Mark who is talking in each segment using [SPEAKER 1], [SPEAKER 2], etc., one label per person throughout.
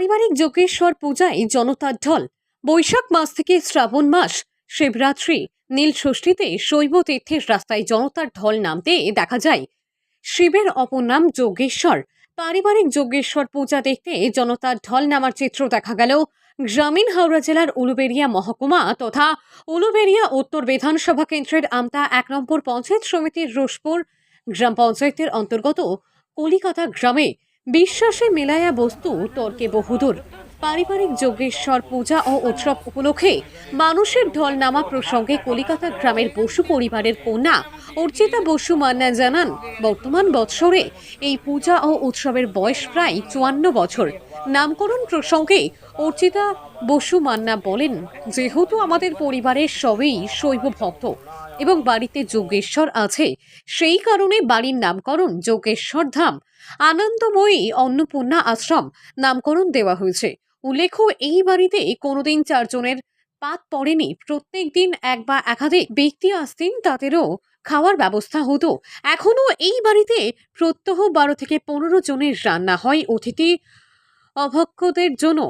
[SPEAKER 1] পারিবারিক যোগেশ্বর পূজায় জনতার ঢল। বৈশাখ মাস থেকে শ্রাবণ মাস। শিবরাত্রি। নীল ষষ্ঠীতে শৈব তীর্থের রাস্তায় জনতার ঢল নামতে দেখা যায়। শিবের অপর নাম যোগেশ্বর। পারিবারিক যোগেশ্বর পূজা দেখতে জনতার ঢল নামার চিত্র দেখা গেল। গ্রামীণ হাওড়া জেলার উলুবেড়িয়া মহকুমা তথা উলুবেড়িয়া উত্তর বিধানসভা কেন্দ্রের আমতা এক নম্বর পঞ্চায়েত সমিতির রোশপুর গ্রাম পঞ্চায়েতের অন্তর্গত কলিকাতা গ্রামে বিশ্বাসে মেলায়া বস্তু তর্কে বহুদূর। পারিবারিক যোগেশ্বর পূজা ও উৎসব উপলক্ষে মানুষের ঢল নামা প্রসঙ্গে কলিকাতা গ্রামের বসু পরিবারের কন্যা অর্চিতা বসু মান্না জানান, বর্তমান বৎসরে এই পূজা ও উৎসবের বয়স প্রায় চুয়ান্ন বছর। নামকরণ প্রসঙ্গে অর্চিতা বসু মান্না বলেন, যেহেতু আমাদের পরিবারের সবই শৈব ভক্ত এবং বাড়িতে যোগেশ্বর আছে, সেই কারণে বাড়ির নামকরণ যোগেশ্বর ধাম আনন্দময়ী অন্নপূর্ণা আশ্রম নামকরণ দেওয়া হয়েছে। উল্লেখ্য, এই বাড়িতে কোনোদিন চারজনের পাত পড়েনি। প্রত্যেক দিন এক বা একাধিক ব্যক্তি আসতেন, তাদেরও খাওয়ার ব্যবস্থা হতো। এখনও এই বাড়িতে প্রত্যহ বারো থেকে পনেরো জনের রান্না হয়। অতিথি অভক্ষদের জন্য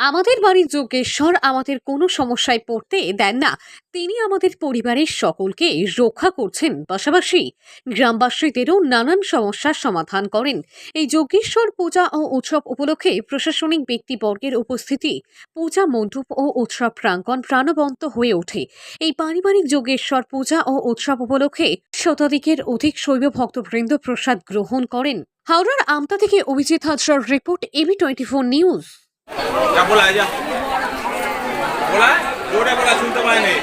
[SPEAKER 1] আমাদের বাড়ির যোগেশ্বর আমাদের কোনো সমস্যায় পড়তে দেন না। তিনি আমাদের পরিবারের সকলকে রক্ষা করছেন পাশাপাশি গ্রামবাসীদেরও নানান সমস্যার সমাধান করেন। এই যোগেশ্বর পূজা ও উৎসব উপলক্ষে প্রশাসনিক ব্যক্তিবর্গের উপস্থিতি, পূজা মণ্ডপ ও উৎসব প্রাঙ্গণ প্রাণবন্ত হয়ে ওঠে। এই পারিবারিক যোগেশ্বর পূজা ও উৎসব উপলক্ষে শতাধিকের অধিক শৈব ভক্তবৃন্দ প্রসাদ গ্রহণ করেন। হাওড়ার আমতা থেকে Abhijit হাজরার report AB twenty four news.
[SPEAKER 2] যা বলা যা। বলা? জোরে বলা শুনতে পায়নি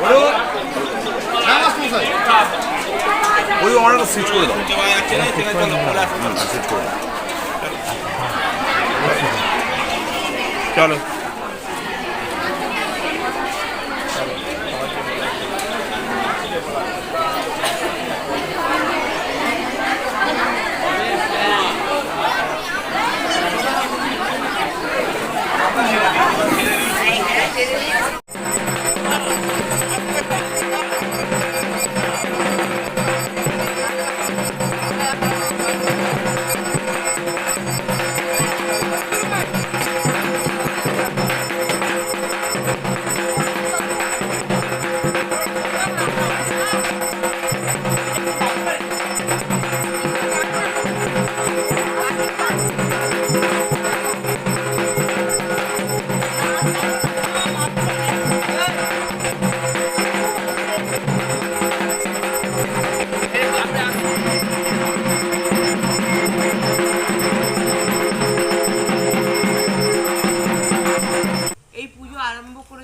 [SPEAKER 2] বলুন
[SPEAKER 3] ওই অর্ডারটা সুইচ
[SPEAKER 2] হ্যাঁ,
[SPEAKER 3] হ্যাঁ, করে দাও।
[SPEAKER 4] চলো।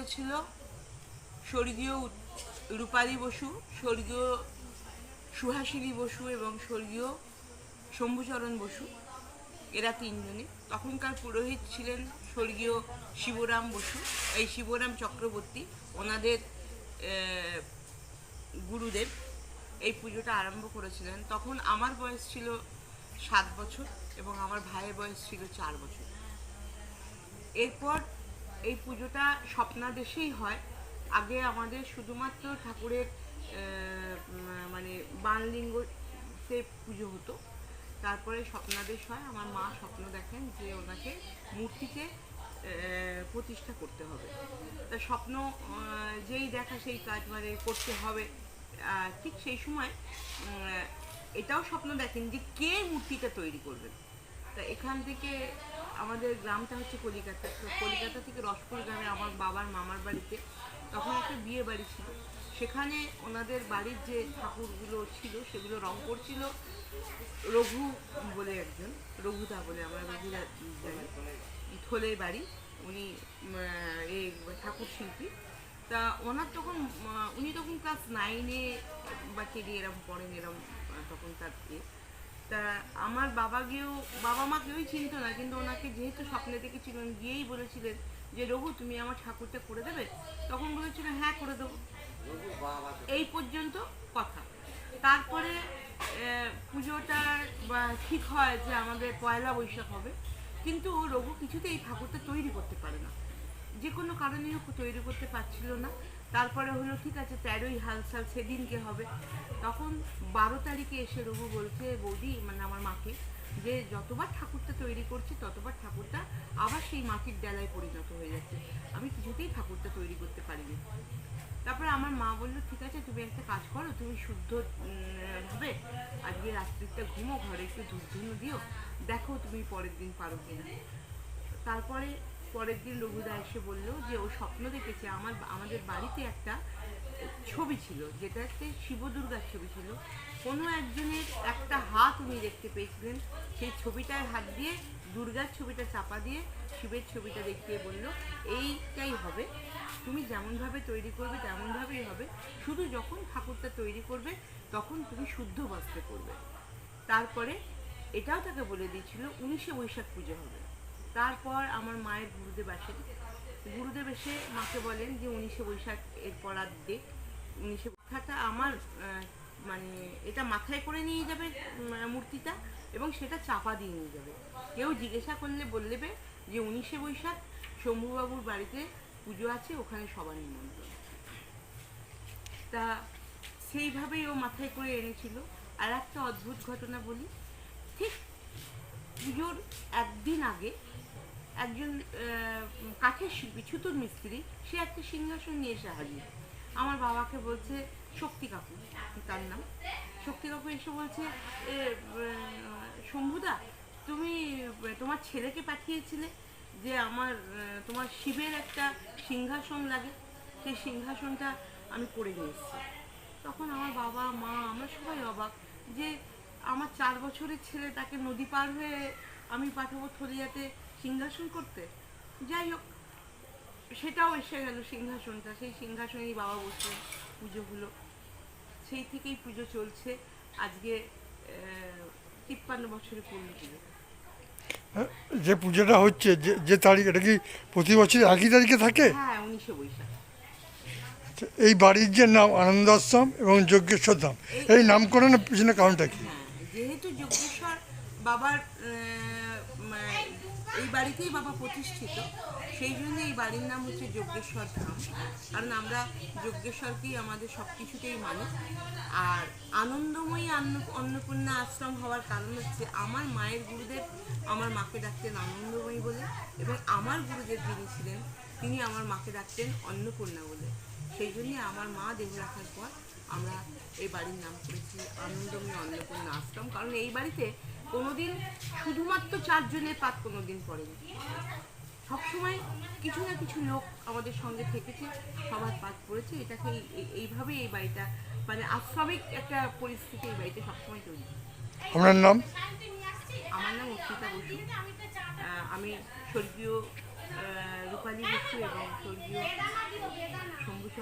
[SPEAKER 4] করেছিল স্বর্গীয় রূপালী বসু, স্বর্গীয় সুহাসিনী বসু এবং স্বর্গীয় শম্ভুচরণ বসু। এরা তিনজনই। তখনকার পুরোহিত ছিলেন স্বর্গীয় শিবরাম বসু। এই শিবরাম চক্রবর্তী, ওনাদের গুরুদেব এই পুজোটা আরম্ভ করেছিলেন। তখন আমার বয়স ছিল সাত বছর এবং আমার ভাইয়ের বয়স ছিল চার বছর। এরপর এই পুজোটা স্বপ্নাদেশেই হয়। আগে আমাদের শুধুমাত্র ঠাকুরের মানে বানলিঙ্গতে পুজো হতো। তারপরে স্বপ্নাদেশ হয়। আমার মা স্বপ্ন দেখেন যে ওনাকে মূর্তিতে প্রতিষ্ঠা করতে হবে। তা স্বপ্ন যেই দেখা সেই কাজ মানে করতে হবে। ঠিক সেই সময় এটাও স্বপ্ন দেখেন যে কে মূর্তিটা তৈরি করবেন। তা এখান থেকে আমাদের গ্রামটা হচ্ছে কলিকাতা। তো কলিকাতা থেকে রসপুর গ্রামে আমার বাবার মামার বাড়িতে তখন একটা বিয়ে বাড়ি ছিল। সেখানে ওনাদের বাড়ির যে ঠাকুরগুলো ছিল সেগুলো রং করছিল। রঘু বলে একজন, রঘুদা বলে আমরা রঘুদা জানি। থলের বাড়ি। উনি এই ঠাকুর শিল্পী। তা ওনার তখন, উনি তখন ক্লাস নাইনে বা টেনে এরম পড়েন, এরম, তখন তার তা আমার বাবা গিয়েও বাবা মা কেউই চিনতো না, কিন্তু ওনাকে যেহেতু স্বপ্নে দেখেছিলেন গিয়েই বলেছিলেন যে, রঘু, তুমি আমার ঠাকুরটা করে দেবে? তখন বলেছিল হ্যাঁ করে দেবো। এই পর্যন্ত কথা। তারপরে পুজোটার ঠিক হয় যে, আমাদের পয়লা বৈশাখ হবে। কিন্তু রঘু কিছুতেই ঠাকুরটা তৈরি করতে পারে না। যে কোনো কারণে তৈরি করতে পারছিল না। তারপরে হলো, ঠিক আছে, তেরোই হালসাল সেদিনকে হবে। তখন বারো তারিখে এসে রঘু বলছে, বৌদি মানে আমার মাকে, যে যতবার ঠাকুরটা তৈরি করছে, ততবার ঠাকুরটা আবার সেই মাটির ডেলায় পরিণত হয়ে যাচ্ছে। আমি কিছুতেই ঠাকুরটা তৈরি করতে পারিনি। তারপরে আমার মা বলল, ঠিক আছে, তুমি একটা কাজ করো, তুমি শুদ্ধ হবে। আজকে রাত্রিটা ঘুমো, ঘরে একটু ধূপ দিও। দেখো তুমি পরের দিন পারো কিনা। তারপরে পরের দিন রঘুদা এসে বলল যে, ও স্বপ্ন দেখেছে, আমার আমাদের বাড়িতে একটা ছবি ছিল যেটাতে শিব দুর্গার ছবি ছিল। কোনো একজনের একটা হাত উনি দেখতে পেয়েছিলেন, সেই ছবিটায় হাত দিয়ে, দুর্গার ছবিটা চাপা দিয়ে, শিবের ছবিটা দেখিয়ে বলল, এইটাই হবে। তুমি যেমনভাবে তৈরি করবে, তেমনভাবেই হবে। শুধু যখন ঠাকুরটা তৈরি করবে, তখন তুমি শুদ্ধ বস্ত্রে করবে তারপরে এটাও তাকে বলে দিয়েছিল, উনিশে বৈশাখ পুজো হবে। তারপর আমার মায়ের গুরুদেব আসেন। গুরুদেব এসে মাকে বলেন যে উনিশে বৈশাখ এর পরার ডেট উনিশে কথাটা আমার মানে এটা মাথায় করে নিয়ে যাবে মূর্তিটা এবং সেটা চাপা দিয়ে নিয়ে যাবে। কেউ জিজ্ঞাসা করলে বললেবে যে উনিশে বৈশাখ, শম্ভুবাবুর বাড়িতে পুজো আছে, ওখানে সবার নিমন্ত্রণ। তা সেইভাবেই ও মাথায় করে এনেছিল। আর একটা অদ্ভুত ঘটনা বলি, ঠিক পুজোর একদিন আগে একজন কাঠের শিল্পী, ছুতুর মিস্ত্রি, সে একটা সিংহাসন নিয়ে এসে হাজির। আমার বাবাকে বলছে, শক্তি কাকু তার নাম। শক্তি কাকু এসে বলছে শম্ভুদা, তুমি, তোমার ছেলেকে পাঠিয়েছিলে যে আমার তোমার শিবের একটা সিংহাসন লাগে। সেই সিংহাসনটা আমি করে নিয়ে এসেছি। তখন আমার বাবা, মা, আমরা সবাই অবাক যে আমার চার বছরের ছেলে তাকে নদী পার হয়ে আমি পাঠাবো থলিয়াতে সিংহাসন করতে? যাই হোক সেটাও এসে গেল সিংহাসনটা। সেই সিংহাসনেই বাবা বসে পুজো হলো। সেই থেকেই পুজো চলছে। আজকে তিপ্পান্ন বছরে পূর্ণ পুজো।
[SPEAKER 5] যে পুজোটা হচ্ছে যে যে তারিখ এটা কি প্রতি বছর একই তারিখে থাকে?
[SPEAKER 4] হ্যাঁ উনিশে বৈশাখ।
[SPEAKER 5] এই বাড়ির যে নাম আনন্দ আশ্রম এবং যজ্ঞেশ্বর ধাম এই নামকরণের পিছনে কারণটা কি?
[SPEAKER 4] হ্যাঁ বাবার এই বাড়িতেই বাবা প্রতিষ্ঠিত। সেই জন্য এই বাড়ির নাম হচ্ছে যজ্ঞেশ্বর ধাম। কারণ আমরা যজ্ঞেশ্বরকেই আমাদের সব কিছুতেই মানি। আর আনন্দময়ী অন্ন, অন্নপূর্ণা আশ্রম হওয়ার কারণ হচ্ছে আমার মায়ের গুরুদেব আমার মাকে ডাকতেন আনন্দময়ী বলে এবং আমার গুরুদেব যিনি ছিলেন, তিনি আমার মাকে ডাকতেন অন্নপূর্ণা বলে। সেই জন্যে আমার মা দেহ রাখার পর আমরা এই বাড়ির নাম করেছি আনন্দময়ী অন্নপূর্ণা আশ্রম। কারণ এই বাড়িতে কোনোদিন শুধুমাত্র চারজনের পাত কোনোদিন পড়েনি। সবসময় কিছু না কিছু লোক আমাদের সঙ্গে থেকেছে সবার পাত পড়েছে। এটাকে এই- এই- এইভাবেই এই বাড়িটা মানে আশ্রমিক একটা পরিস্থিতি এই বাড়িতে সবসময় তৈরি।
[SPEAKER 5] আপনার নাম?
[SPEAKER 4] আমার নাম অর্পিতা বসু। আমি স্বর্গীয় রূপালী বসু এবং স্বর্গীয় শম্ভুচরণ বসুর একমাত্র কন্যা।